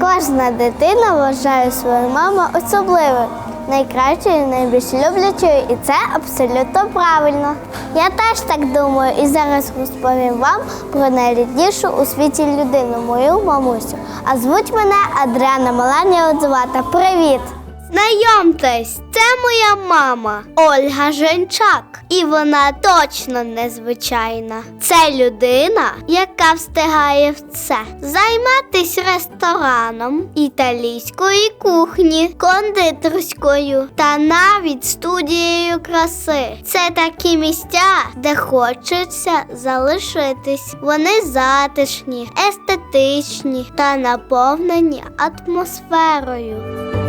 Кожна дитина вважає свою маму особливою, найкращою, найбільш люблячою, і це абсолютно правильно. Я теж так думаю, і зараз розповім вам про найріднішу у світі людину, мою мамусю. А звуть мене Адріана Маланія Одзувата. Привіт! Знайомтесь, це моя мама Ольга Женчак. І вона точно незвичайна. Це людина, яка встигає в це займатись рестораном, італійської кухні, кондитерською та навіть студією краси. Це такі місця, де хочеться залишитись. Вони затишні, естетичні та наповнені атмосферою.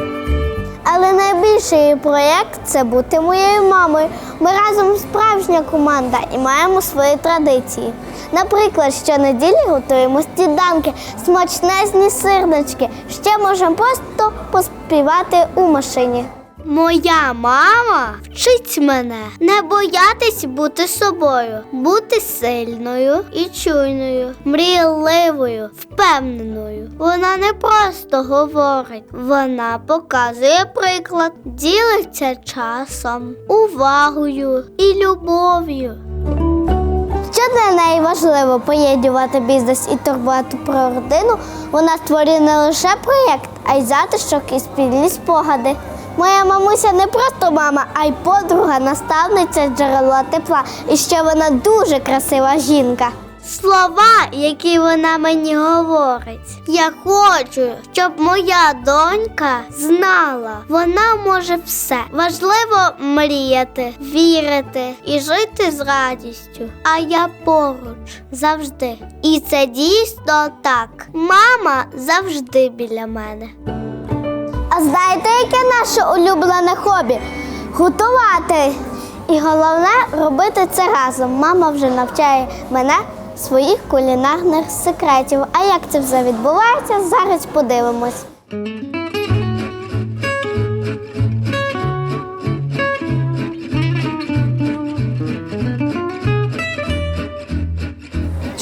Але найбільший її проєкт це бути моєю мамою. Ми разом справжня команда і маємо свої традиції. Наприклад, щонеділі готуємо сніданки, смачнезні сирнички. Ще можемо просто поспівати у машині. Моя мама вчить мене не боятись бути собою, бути сильною і чуйною, мрійливою, впевненою. Вона не просто говорить, вона показує приклад, ділиться часом, увагою і любов'ю. Що для неї важливо поєднувати бізнес і турбувати про родину, вона створює не лише проєкт, а й затишок і спільні спогади. Моя мамуся не просто мама, а й подруга, наставниця джерело тепла. І ще вона дуже красива жінка. Слова, які вона мені говорить. Я хочу, щоб моя донька знала, вона може все. Важливо мріяти, вірити і жити з радістю. А я поруч завжди. І це дійсно так. Мама завжди біля мене. А знаєте, яке наше улюблене хобі? Готувати. І головне робити це разом. Мама вже навчає мене своїх кулінарних секретів. А як це все відбувається, зараз подивимось.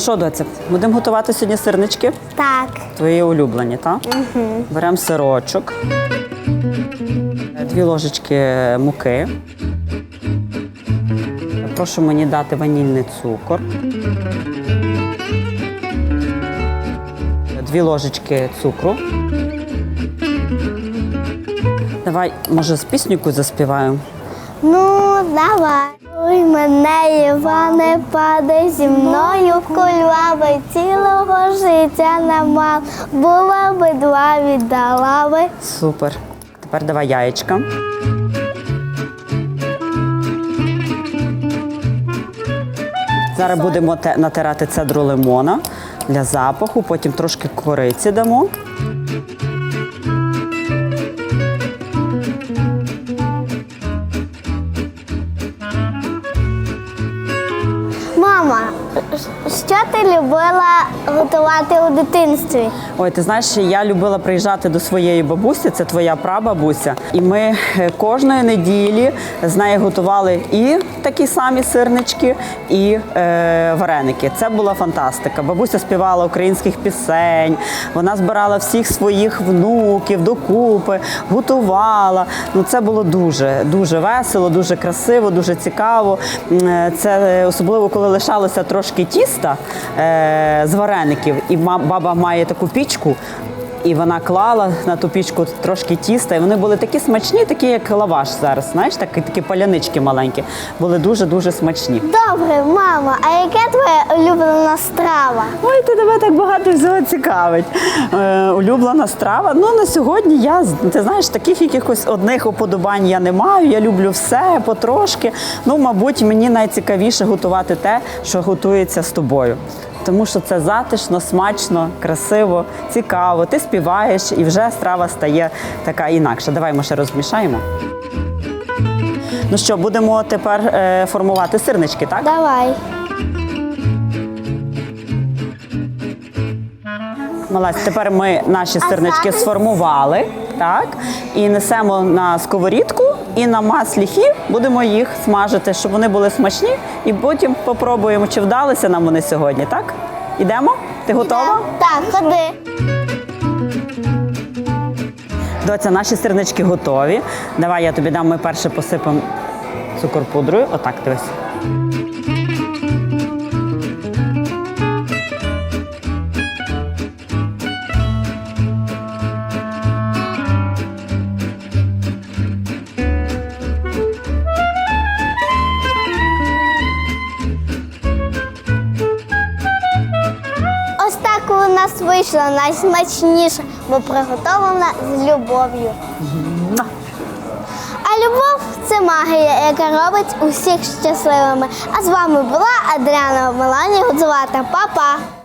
Що, доця, будемо готувати сьогодні сирнички? Так. Твої улюблені, так? Угу. Беремо сирочок, дві ложечки муки. Прошу мені дати ванільний цукор. Дві ложечки цукру. Давай, може, з піснюку заспіваємо? Ну, давай. Ой, мене, Іване, падай зі мною кульваби, цілого життя не мав. Була би два віддала би. Супер. Тепер давай яєчка. Зараз будемо натирати цедру лимона для запаху, потім трошки кориці дамо. Мама, що ти любила готувати у дитинстві? Ой, ти знаєш, я любила приїжджати до своєї бабусі, це твоя прабабуся. І ми е, кожної неділі з нею готували і такі самі сирнички, і е, вареники. Це була фантастика. Бабуся співала українських пісень, вона збирала всіх своїх внуків докупи, готувала. Ну це було дуже дуже весело, дуже красиво, дуже цікаво. Е, Це е, особливо, коли лишалося трошки тіста е, з вареників, і баба має таку пічку. І вона клала на ту пічку трошки тіста, і вони були такі смачні, такі як лаваш зараз. Знаєш, такі, такі палянички маленькі. Були дуже дуже смачні. Добре, мама, а яка твоя улюблена страва? Ой, ти тебе так багато всього цікавить. Е, улюблена страва. Ну на сьогодні я ти знаєш, таких якихось одних уподобань я не маю. Я люблю все потрошки. Ну, мабуть, мені найцікавіше готувати те, що готується з тобою. Тому що це затишно, смачно, красиво, цікаво. Ти співаєш і вже страва стає така інакша. Давай ми ще розмішаємо. Ну що, будемо тепер е, формувати сирнички, так? Давай. Молодець, тепер ми наші сирнички сформували, так, і несемо на сковорідку і на маслі хі будемо їх смажити, щоб вони були смачні, і потім попробуємо, чи вдалися нам вони сьогодні, так? Ідемо? Ти готова? Так, ходи. Доця, наші сирнички готові. Давай я тобі дам, ми перше посипемо цукор-пудрою. Отак, дивись. Вийшло найсмачніше, бо приготовлена з любов'ю. А любов це магія, яка робить усіх щасливими. А з вами була Адріана Мелані Гудзувата. Па-па!